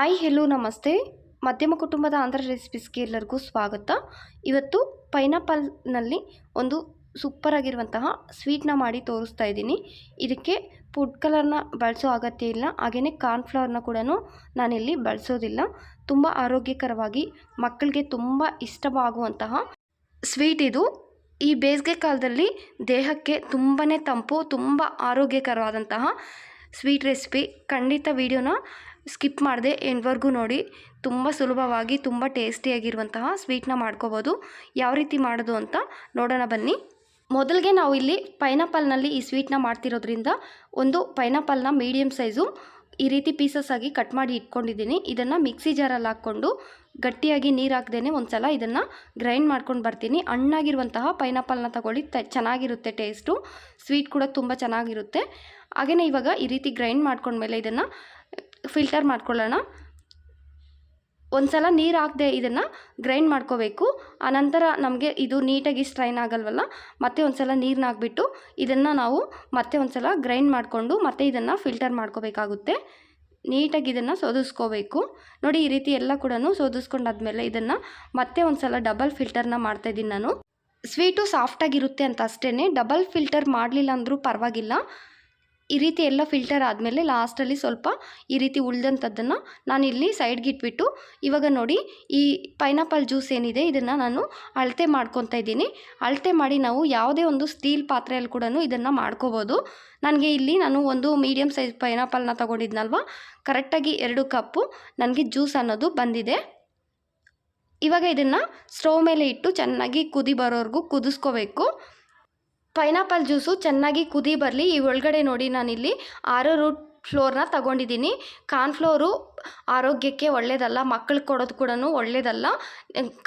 Hi hello ನಮಸ್ತೆ. ಮಧ್ಯಮ ಕುಟುಂಬದ ಆಂಧ್ರ ರೆಸಿಪೀಸ್ಗೆ ಎಲ್ಲರಿಗೂ ಸ್ವಾಗತ. ಇವತ್ತು ಪೈನಾಪಲ್ನಲ್ಲಿ ಒಂದು ಸೂಪರ್ ಆಗಿರುವಂತಹ ಸ್ವೀಟ್ನ ಮಾಡಿ ತೋರಿಸ್ತಾ ಇದ್ದೀನಿ. ಇದಕ್ಕೆ ಫುಡ್ ಕಲರ್ನ ಬಳಸೋ ಅಗತ್ಯ ಇಲ್ಲ. ಹಾಗೆಯೇ ಕಾರ್ನ್ಫ್ಲವರ್ನ ಕೂಡ ನಾನಿಲ್ಲಿ ಬಳಸೋದಿಲ್ಲ. ತುಂಬ ಆರೋಗ್ಯಕರವಾಗಿ ಮಕ್ಕಳಿಗೆ ತುಂಬ ಇಷ್ಟವಾಗುವಂತಹ ಸ್ವೀಟ್ ಇದು. ಈ ಬೇಸಿಗೆ ಕಾಲದಲ್ಲಿ ದೇಹಕ್ಕೆ ತುಂಬಾ ತಂಪು, ತುಂಬ ಆರೋಗ್ಯಕರವಾದಂತಹ ಸ್ವೀಟ್ ರೆಸಿಪಿ ಖಂಡಿತ ವಿಡಿಯೋನ ಸ್ಕಿಪ್ ಮಾಡದೆ ಎಂಡ್ವರೆಗೂ ನೋಡಿ. ತುಂಬ ಸುಲಭವಾಗಿ, ತುಂಬ ಟೇಸ್ಟಿಯಾಗಿರುವಂತಹ ಸ್ವೀಟ್ನ ಮಾಡ್ಕೋಬೋದು. ಯಾವ ರೀತಿ ಮಾಡೋದು ಅಂತ ನೋಡೋಣ ಬನ್ನಿ. ಮೊದಲಿಗೆ ನಾವು ಇಲ್ಲಿ ಪೈನಾಪಲ್ನಲ್ಲಿ ಈ ಸ್ವೀಟ್ನ ಮಾಡ್ತಿರೋದ್ರಿಂದ ಒಂದು ಪೈನಾಪಲ್ನ ಮೀಡಿಯಮ್ ಸೈಜು ಈ ರೀತಿ ಪೀಸಸ್ ಆಗಿ ಕಟ್ ಮಾಡಿ ಇಟ್ಕೊಂಡಿದ್ದೀನಿ. ಇದನ್ನು ಮಿಕ್ಸಿ ಜಾರಲ್ಲಿ ಹಾಕ್ಕೊಂಡು ಗಟ್ಟಿಯಾಗಿ ನೀರು ಹಾಕ್ದೇ ಒಂದು ಸಲ ಇದನ್ನು ಗ್ರೈಂಡ್ ಮಾಡ್ಕೊಂಡು ಬರ್ತೀನಿ. ಹಣ್ಣಾಗಿರುವಂತಹ ಪೈನಾಪಲ್ನ ತಗೊಳ್ಳಿ, ತ, ಚೆನ್ನಾಗಿರುತ್ತೆ ಟೇಸ್ಟು ಸ್ವೀಟ್ ಕೂಡ ತುಂಬ ಚೆನ್ನಾಗಿರುತ್ತೆ. ಹಾಗೆಯೇ ಇವಾಗ ಈ ರೀತಿ ಗ್ರೈಂಡ್ ಮಾಡ್ಕೊಂಡ್ಮೇಲೆ ಇದನ್ನು ಫಿಲ್ಟರ್ ಮಾಡ್ಕೊಳ್ಳೋಣ. ಒಂದು ಸಲ ನೀರು ಹಾಕದೆ ಇದನ್ನು ಗ್ರೈಂಡ್ ಮಾಡ್ಕೋಬೇಕು. ಆನಂತರ ನಮಗೆ ಇದು ನೀಟಾಗಿ ಸ್ಟ್ರೈನ್ ಆಗಲ್ವಲ್ಲ, ಮತ್ತೆ ಒಂದು ಸಲ ನೀರನ್ನ ಹಾಕ್ಬಿಟ್ಟು ಇದನ್ನು ನಾವು ಮತ್ತೆ ಒಂದು ಸಲ ಗ್ರೈಂಡ್ ಮಾಡಿಕೊಂಡು ಮತ್ತೆ ಇದನ್ನು ಫಿಲ್ಟರ್ ಮಾಡ್ಕೋಬೇಕಾಗುತ್ತೆ. ನೀಟಾಗಿ ಇದನ್ನು ಸೋದಿಸ್ಕೋಬೇಕು. ನೋಡಿ, ಈ ರೀತಿ ಎಲ್ಲ ಕೂಡ ಸೋದಿಸ್ಕೊಂಡಾದ್ಮೇಲೆ ಇದನ್ನು ಮತ್ತೆ ಒಂದು ಸಲ ಡಬಲ್ ಫಿಲ್ಟರ್ನ ಮಾಡ್ತಾಯಿದ್ದೀನಿ ನಾನು. ಸ್ವೀಟು ಸಾಫ್ಟಾಗಿರುತ್ತೆ ಅಂತ ಅಷ್ಟೇ ಡಬಲ್ ಫಿಲ್ಟರ್ ಮಾಡಲಿಲ್ಲ ಅಂದರೂ ಪರವಾಗಿಲ್ಲ. ಈ ರೀತಿ ಎಲ್ಲ ಫಿಲ್ಟರ್ ಆದಮೇಲೆ ಲಾಸ್ಟಲ್ಲಿ ಸ್ವಲ್ಪ ಈ ರೀತಿ ಉಳಿದಂಥದ್ದನ್ನು ನಾನು ಇಲ್ಲಿ ಸೈಡ್ಗೆ ಇಟ್ಬಿಟ್ಟು, ಇವಾಗ ನೋಡಿ ಈ ಪೈನಾಪಲ್ ಜ್ಯೂಸ್ ಏನಿದೆ ಇದನ್ನು ನಾನು ಅಳತೆ ಮಾಡ್ಕೊತಾ ಇದ್ದೀನಿ. ಅಳತೆ ಮಾಡಿ ನಾವು ಯಾವುದೇ ಒಂದು ಸ್ಟೀಲ್ ಪಾತ್ರೆಯಲ್ಲಿ ಕೂಡ ಇದನ್ನು ಮಾಡ್ಕೋಬೋದು. ನನಗೆ ಇಲ್ಲಿ ನಾನು ಒಂದು ಮೀಡಿಯಮ್ ಸೈಜ್ ಪೈನಾಪಲ್ನ ತೊಗೊಂಡಿದ್ನಲ್ವ? ಕರೆಕ್ಟಾಗಿ ಎರಡು ಕಪ್ಪು ನನಗೆ ಜ್ಯೂಸ್ ಅನ್ನೋದು ಬಂದಿದೆ. ಇವಾಗ ಇದನ್ನು ಸ್ಟವ್ ಮೇಲೆ ಇಟ್ಟು ಚೆನ್ನಾಗಿ ಕುದಿ ಬರೋವರೆಗೂ ಕುದಿಸ್ಕೋಬೇಕು. ಪೈನಾಪಲ್ ಜ್ಯೂಸು ಚೆನ್ನಾಗಿ ಕುದಿ ಬರಲಿ ಈ ಒಳಗಡೆ ನೋಡಿ ನಾನಿಲ್ಲಿ ಆರು ರೂಟ್ ಫ್ಲೋರ್ನ ತಗೊಂಡಿದ್ದೀನಿ. ಕಾರ್ನ್ಫ್ಲೋರು ಆರೋಗ್ಯಕ್ಕೆ ಒಳ್ಳೆಯದಲ್ಲ ಮಕ್ಕಳಿಗೆ ಕೊಡೋದು ಕೂಡ ಒಳ್ಳೆಯದಲ್ಲ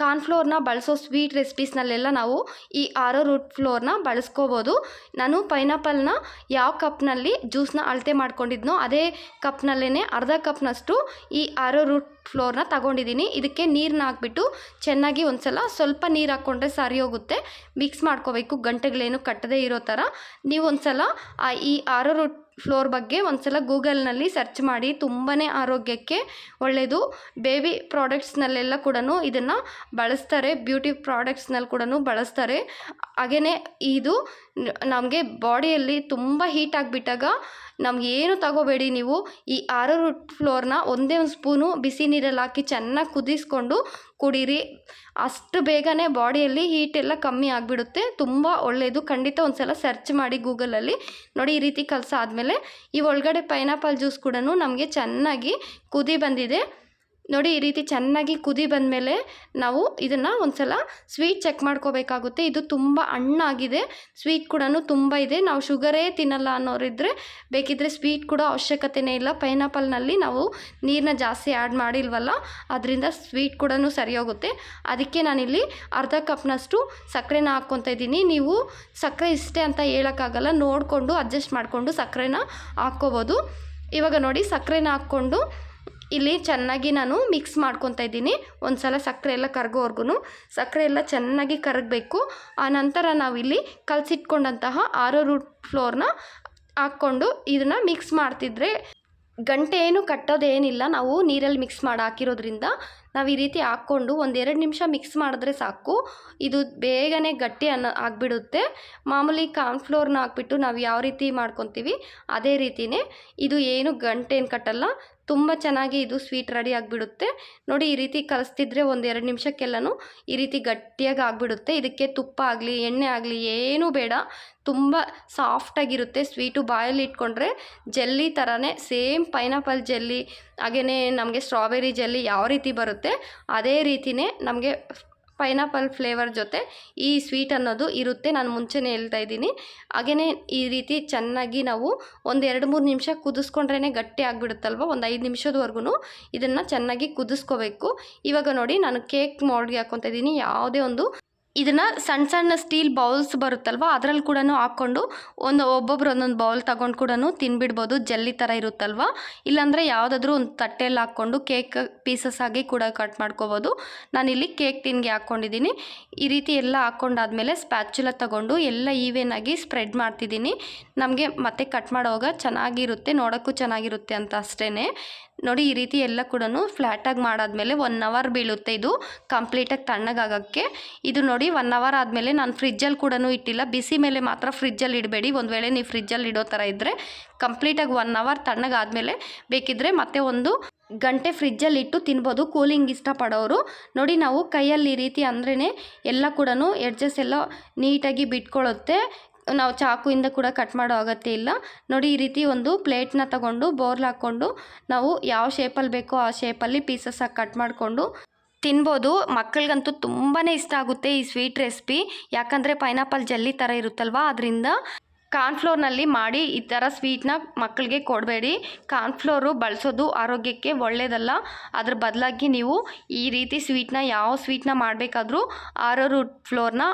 ಕಾರ್ನ್ಫ್ಲೋರ್ನ ಬಳಸೋ ಸ್ವೀಟ್ ರೆಸಿಪೀಸ್ನಲ್ಲೆಲ್ಲ ನಾವು ಈ ಆರೋ ರೂಟ್ ಫ್ಲೋರ್ನ ಬಳಸ್ಕೋಬೋದು. ನಾನು ಪೈನಾಪಲ್ನ ಯಾವ ಕಪ್ನಲ್ಲಿ ಜ್ಯೂಸ್ನ ಅಳತೆ ಮಾಡ್ಕೊಂಡಿದ್ನೋ ಅದೇ ಕಪ್ನಲ್ಲೇ ಅರ್ಧ ಕಪ್ನಷ್ಟು ಈ ಆರೋ ರೂಟ್ ಫ್ಲೋರ್ನ ತಗೊಂಡಿದ್ದೀನಿ. ಇದಕ್ಕೆ ನೀರನ್ನ ಹಾಕ್ಬಿಟ್ಟು ಚೆನ್ನಾಗಿ ಒಂದು ಸಲ ಸ್ವಲ್ಪ ನೀರು ಹಾಕ್ಕೊಂಡ್ರೆ ಸರಿ ಹೋಗುತ್ತೆ. ಮಿಕ್ಸ್ ಮಾಡ್ಕೋಬೇಕು, ಗಂಟೆಗಳೇನು ಕಟ್ಟದೇ ಇರೋ ಥರ ನೀವು ಒಂದು ಸಲ ಈ ಆರೋ ರೂಟ್ ಫ್ಲೋರ್ ಬಗ್ಗೆ ಒಂದ್ಸಲ ಗೂಗಲ್ನಲ್ಲಿ ಸರ್ಚ್ ಮಾಡಿ ತುಂಬಾ ಆರೋಗ್ಯಕ್ಕೆ ಒಳ್ಳೆಯದು ಬೇಬಿ ಪ್ರಾಡಕ್ಟ್ಸ್ನಲ್ಲೆಲ್ಲ ಕೂಡ ಇದನ್ನು ಬಳಸ್ತಾರೆ, ಬ್ಯೂಟಿ ಪ್ರಾಡಕ್ಟ್ಸ್ನಲ್ಲಿ ಕೂಡ ಬಳಸ್ತಾರೆ. ಹಾಗೆಯೇ ಇದು ನಮಗೆ ಬಾಡಿಯಲ್ಲಿ ತುಂಬ ಹೀಟ್ ಆಗಿಬಿಟ್ಟಾಗ ನಮ್ಗೆ ಏನು ತಗೋಬೇಡಿ ನೀವು. ಈ ಆರೋ ರೂಟ್ ಫ್ಲೋರ್ನ ಒಂದೇ ಒಂದು ಸ್ಪೂನು ಬಿಸಿ ನೀರಲ್ಲಿ ಹಾಕಿ ಚೆನ್ನಾಗಿ ಕುದಿಸ್ಕೊಂಡು ಕುಡೀರಿ. ಅಷ್ಟು ಬೇಗನೆ ಬಾಡಿಯಲ್ಲಿ ಹೀಟ್ ಎಲ್ಲ ಕಮ್ಮಿ ಆಗಿಬಿಡುತ್ತೆ. ತುಂಬ ಒಳ್ಳೆಯದು ಖಂಡಿತ ಒಂದು ಸಲ ಸರ್ಚ್ ಮಾಡಿ ಗೂಗಲಲ್ಲಿ ನೋಡಿ, ಈ ರೀತಿ ಕಲಸ ಆದಮೇಲೆ ಈ ಒಳಗಡೆ ಪೈನಾಪಲ್ ಜ್ಯೂಸ್ ಕೂಡ ನಮಗೆ ಚೆನ್ನಾಗಿ ಕುದಿ ಬಂದಿದೆ. ನೋಡಿ ಈ ರೀತಿ ಚೆನ್ನಾಗಿ ಕುದಿ ಬಂದಮೇಲೆ ನಾವು ಇದನ್ನು ಒಂದು ಸಲ ಸ್ವೀಟ್ ಚೆಕ್ ಮಾಡ್ಕೋಬೇಕಾಗುತ್ತೆ. ಇದು ತುಂಬ ಹಣ್ಣಾಗಿದೆ. ಸ್ವೀಟ್ ಕೂಡ ತುಂಬ ಇದೆ. ನಾವು ಶುಗರೇ ತಿನ್ನಲ್ಲ ಅನ್ನೋರಿದ್ದರೆ ಬೇಕಿದ್ದರೆ ಸ್ವೀಟ್ ಕೂಡ ಅವಶ್ಯಕತೆನೇ ಇಲ್ಲ. ಪೈನಾಪಲ್ನಲ್ಲಿ ನಾವು ನೀರನ್ನ ಜಾಸ್ತಿ ಆ್ಯಡ್ ಮಾಡಿಲ್ವಲ್ಲ, ಅದರಿಂದ ಸ್ವೀಟ್ ಕೂಡ ಸರಿ ಹೋಗುತ್ತೆ. ಅದಕ್ಕೆ ನಾನಿಲ್ಲಿ ಅರ್ಧ ಕಪ್ನಷ್ಟು ಸಕ್ಕರೆನ ಹಾಕ್ಕೊತಾ ಇದ್ದೀನಿ. ನೀವು ಸಕ್ಕರೆ ಇಷ್ಟೇ ಅಂತ ಹೇಳೋಕ್ಕಾಗಲ್ಲ. ನೋಡಿಕೊಂಡು ಅಡ್ಜಸ್ಟ್ ಮಾಡಿಕೊಂಡು ಸಕ್ಕರೆನ ಹಾಕ್ಕೋಬೋದು. ಇವಾಗ ನೋಡಿ ಸಕ್ಕರೆನ ಹಾಕ್ಕೊಂಡು ಇಲ್ಲಿ ಚೆನ್ನಾಗಿ ನಾನು ಮಿಕ್ಸ್ ಮಾಡ್ಕೊತಾ ಇದ್ದೀನಿ. ಒಂದು ಸಲ ಸಕ್ಕರೆ ಎಲ್ಲ ಕರಗೋವರೆಗೂ ಸಕ್ಕರೆ ಎಲ್ಲ ಚೆನ್ನಾಗಿ ಕರಗಬೇಕು. ಆ ನಂತರ ನಾವಿಲ್ಲಿ ಕಲಸಿಟ್ಕೊಂಡಂತಹ ಆರೋ ರೂಟ್ ಫ್ಲೋರ್ನ ಹಾಕ್ಕೊಂಡು ಇದನ್ನು ಮಿಕ್ಸ್ ಮಾಡ್ತಿದ್ರೆ ಗಂಟೆ ಏನು ಕಟ್ಟೋದೇನಿಲ್ಲ. ನಾವು ನೀರಲ್ಲಿ ಮಿಕ್ಸ್ ಮಾಡಿ ಹಾಕಿರೋದ್ರಿಂದ ನಾವು ಈ ರೀತಿ ಹಾಕ್ಕೊಂಡು ಒಂದೆರಡು ನಿಮಿಷ ಮಿಕ್ಸ್ ಮಾಡಿದ್ರೆ ಸಾಕು. ಇದು ಬೇಗನೆ ಗಟ್ಟಿ ಅನ್ನ ಆಗಿಬಿಡುತ್ತೆ. ಮಾಮೂಲಿ ಕಾರ್ನ್ಫ್ಲೋರ್ನ ಹಾಕ್ಬಿಟ್ಟು ನಾವು ಯಾವ ರೀತಿ ಮಾಡ್ಕೊತೀವಿ ಅದೇ ರೀತಿಯೇ ಇದು ಏನು ಗಂಟೇನು ಕಟ್ಟಲ್ಲ. ತುಂಬ ಚೆನ್ನಾಗಿ ಇದು ಸ್ವೀಟ್ ರೆಡಿ ಆಗಿಬಿಡುತ್ತೆ. ನೋಡಿ ಈ ರೀತಿ ಕಲಿಸ್ತಿದ್ರೆ ಒಂದು ಎರಡು ನಿಮಿಷಕ್ಕೆಲ್ಲನೂ ಈ ರೀತಿ ಗಟ್ಟಿಯಾಗಿ ಆಗಿಬಿಡುತ್ತೆ. ಇದಕ್ಕೆ ತುಪ್ಪ ಆಗಲಿ, ಎಣ್ಣೆ ಆಗಲಿ ಏನೂ ಬೇಡ. ತುಂಬ ಸಾಫ್ಟಾಗಿರುತ್ತೆ ಸ್ವೀಟು ಬಾಯಲ್ಲಿ ಇಟ್ಕೊಂಡ್ರೆ ಜೆಲ್ಲಿ ಥರನೇ ಸೇಮ್ ಪೈನಾಪಲ್ ಜೆಲ್ಲಿ ಹಾಗೆಯೇ ನಮಗೆ ಸ್ಟ್ರಾಬೆರಿ ಜೆಲ್ಲಿ ಯಾವ ರೀತಿ ಬರುತ್ತೆ ಅದೇ ರೀತಿಯೇ ನಮಗೆ ಪೈನಾಪಲ್ ಫ್ಲೇವರ್ ಜೊತೆ ಈ ಸ್ವೀಟ್ ಅನ್ನೋದು ಇರುತ್ತೆ. ನಾನು ಮುಂಚೆನೇ ಹೇಳ್ತಾ ಇದ್ದೀನಿ. ಹಾಗೆಯೇ ಈ ರೀತಿ ಚೆನ್ನಾಗಿ ನಾವು ಒಂದು ಎರಡು ಮೂರು ನಿಮಿಷ ಕುದಿಸ್ಕೊಂಡ್ರೇ ಗಟ್ಟಿ ಆಗಿಬಿಡುತ್ತಲ್ವ? ಒಂದು ಐದು ನಿಮಿಷದವರೆಗೂ ಇದನ್ನು ಚೆನ್ನಾಗಿ ಕುದಿಸ್ಕೋಬೇಕು. ಇವಾಗ ನೋಡಿ ನಾನು ಕೇಕ್ ಮೋಲ್ಡ್ಗೆ ಹಾಕ್ಕೊತಾ ಇದ್ದೀನಿ. ಯಾವುದೇ ಒಂದು ಇದನ್ನು ಸಣ್ಣ ಸಣ್ಣ ಸ್ಟೀಲ್ ಬೌಲ್ಸ್ ಬರುತ್ತಲ್ವ? ಅದರಲ್ಲಿ ಕೂಡ ಹಾಕ್ಕೊಂಡು ಒಂದು ಒಬ್ಬೊಬ್ರು ಒಂದೊಂದು ಬೌಲ್ ತಗೊಂಡು ಕೂಡ ತಿನ್ಬಿಡ್ಬೋದು. ಜಲ್ಲಿ ಥರ ಇರುತ್ತಲ್ವ? ಇಲ್ಲಾಂದರೆ ಯಾವುದಾದ್ರೂ ಒಂದು ತಟ್ಟೆಯಲ್ಲಿ ಹಾಕ್ಕೊಂಡು ಕೇಕ್ ಪೀಸಸ್ ಆಗಿ ಕೂಡ ಕಟ್ ಮಾಡ್ಕೋಬೋದು. ನಾನಿಲ್ಲಿ ಕೇಕ್ ತಿನ್ಗೆ ಹಾಕ್ಕೊಂಡಿದ್ದೀನಿ. ಈ ರೀತಿ ಎಲ್ಲ ಹಾಕ್ಕೊಂಡಾದ್ಮೇಲೆ ಸ್ಪ್ಯಾಚುಲ ತಗೊಂಡು ಎಲ್ಲ ಈವೆನಾಗಿ ಸ್ಪ್ರೆಡ್ ಮಾಡ್ತಿದ್ದೀನಿ. ನಮಗೆ ಮತ್ತೆ ಕಟ್ ಮಾಡೋವಾಗ ಚೆನ್ನಾಗಿರುತ್ತೆ, ನೋಡೋಕ್ಕೂ ಚೆನ್ನಾಗಿರುತ್ತೆ ಅಂತ ಅಷ್ಟೇ ನೋಡಿ, ಈ ರೀತಿ ಎಲ್ಲ ಕೂಡ ಫ್ಲ್ಯಾಟಾಗಿ ಮಾಡಾದ್ಮೇಲೆ ಒನ್ ಅವರ್ ಬೀಳುತ್ತೆ ಇದು. ಕಂಪ್ಲೀಟಾಗಿ ತಣ್ಣಗಾಗೋಕ್ಕೆ. ಇದು ನೋಡಿ ಒನ್ ಅವರ್ ಆದಮೇಲೆ ನಾನು ಫ್ರಿಜ್ಜಲ್ಲಿ ಕೂಡ ಇಟ್ಟಿಲ್ಲ. ಬಿಸಿ ಮೇಲೆ ಮಾತ್ರ ಫ್ರಿಜ್ಜಲ್ಲಿ ಇಡಬೇಡಿ. ಒಂದು ವೇಳೆ ನೀವು ಫ್ರಿಜ್ಜಲ್ಲಿ ಇಡೋ ಥರ ಇದ್ದರೆ ಕಂಪ್ಲೀಟಾಗಿ ಒನ್ ಅವರ್ ತಣ್ಣಗಾದಮೇಲೆ ಬೇಕಿದ್ದರೆ ಮತ್ತೆ ಒಂದು ಗಂಟೆ ಫ್ರಿಜ್ಜಲ್ಲಿ ಇಟ್ಟು ತಿನ್ಬೋದು. ಕೂಲಿಂಗ್ ಇಷ್ಟಪಡೋರು. ನೋಡಿ, ನಾವು ಕೈಯಲ್ಲಿ ಈ ರೀತಿ ಅಂದ್ರೇ ಎಲ್ಲ ಕೂಡ ಎಡ್ಜಸ್ ಎಲ್ಲ ನೀಟಾಗಿ ಬಿಟ್ಕೊಳ್ಳುತ್ತೆ ನಾವು ಚಾಕುವಿಂದ ಕೂಡ ಕಟ್ ಮಾಡೋ ಅಗತ್ಯ ಇಲ್ಲ. ನೋಡಿ, ಈ ರೀತಿ ಒಂದು ಪ್ಲೇಟ್ನ ತಗೊಂಡು ಬೋರ್ಲ್ ಹಾಕ್ಕೊಂಡು ನಾವು ಯಾವ ಶೇಪಲ್ಲಿ ಬೇಕೋ ಆ ಶೇಪಲ್ಲಿ ಪೀಸಸ್ ಆಗಿ ಕಟ್ ಮಾಡಿಕೊಂಡು ತಿನ್ಬೋದು. ಮಕ್ಕಳಿಗಂತೂ ತುಂಬಾ ಇಷ್ಟ ಆಗುತ್ತೆ ಈ ಸ್ವೀಟ್ ರೆಸಿಪಿ ಯಾಕಂದರೆ ಪೈನಾಪಲ್ ಜಲ್ಲಿ ಥರ ಇರುತ್ತಲ್ವ? ಅದರಿಂದ ಕಾರ್ನ್ಫ್ಲೋರ್ನಲ್ಲಿ ಮಾಡಿ ಈ ಥರ ಸ್ವೀಟ್ನ ಮಕ್ಕಳಿಗೆ ಕೊಡಬೇಡಿ. ಕಾರ್ನ್ಫ್ಲೋರು ಬಳಸೋದು ಆರೋಗ್ಯಕ್ಕೆ ಒಳ್ಳೆಯದಲ್ಲ ಅದ್ರ ಬದಲಾಗಿ ನೀವು ಈ ರೀತಿ ಸ್ವೀಟ್ನ ಯಾವ ಸ್ವೀಟ್ನ ಮಾಡಬೇಕಾದ್ರೂ ಆರೋ ರೂಟ್ ಫ್ಲೋರ್ನ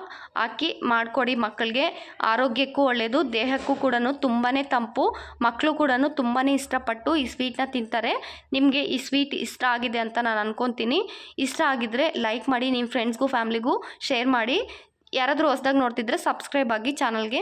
ಹಾಕಿ ಮಾಡಿಕೊಡಿ ಮಕ್ಕಳಿಗೆ. ಆರೋಗ್ಯಕ್ಕೂ ಒಳ್ಳೆಯದು ದೇಹಕ್ಕೂ ಕೂಡ ತುಂಬಾ ತಂಪು, ಮಕ್ಕಳು ಕೂಡ ತುಂಬಾ ಇಷ್ಟಪಟ್ಟು ಈ ಸ್ವೀಟ್ನ ತಿಂತಾರೆ. ನಿಮಗೆ ಈ ಸ್ವೀಟ್ ಇಷ್ಟ ಆಗಿದೆ ಅಂತ ನಾನು ಅನ್ಕೊತೀನಿ. ಇಷ್ಟ ಆಗಿದ್ದರೆ ಲೈಕ್ ಮಾಡಿ, ನಿಮ್ಮ ಫ್ರೆಂಡ್ಸ್ಗೂ, ಫ್ಯಾಮ್ಲಿಗೂ ಶೇರ್ ಮಾಡಿ. ಯಾರಾದರೂ ಹೊಸ್ದಾಗಿ ನೋಡ್ತಿದ್ರೆ ಸಬ್ಸ್ಕ್ರೈಬ್ ಆಗಿ ಚಾನಲ್ಗೆ.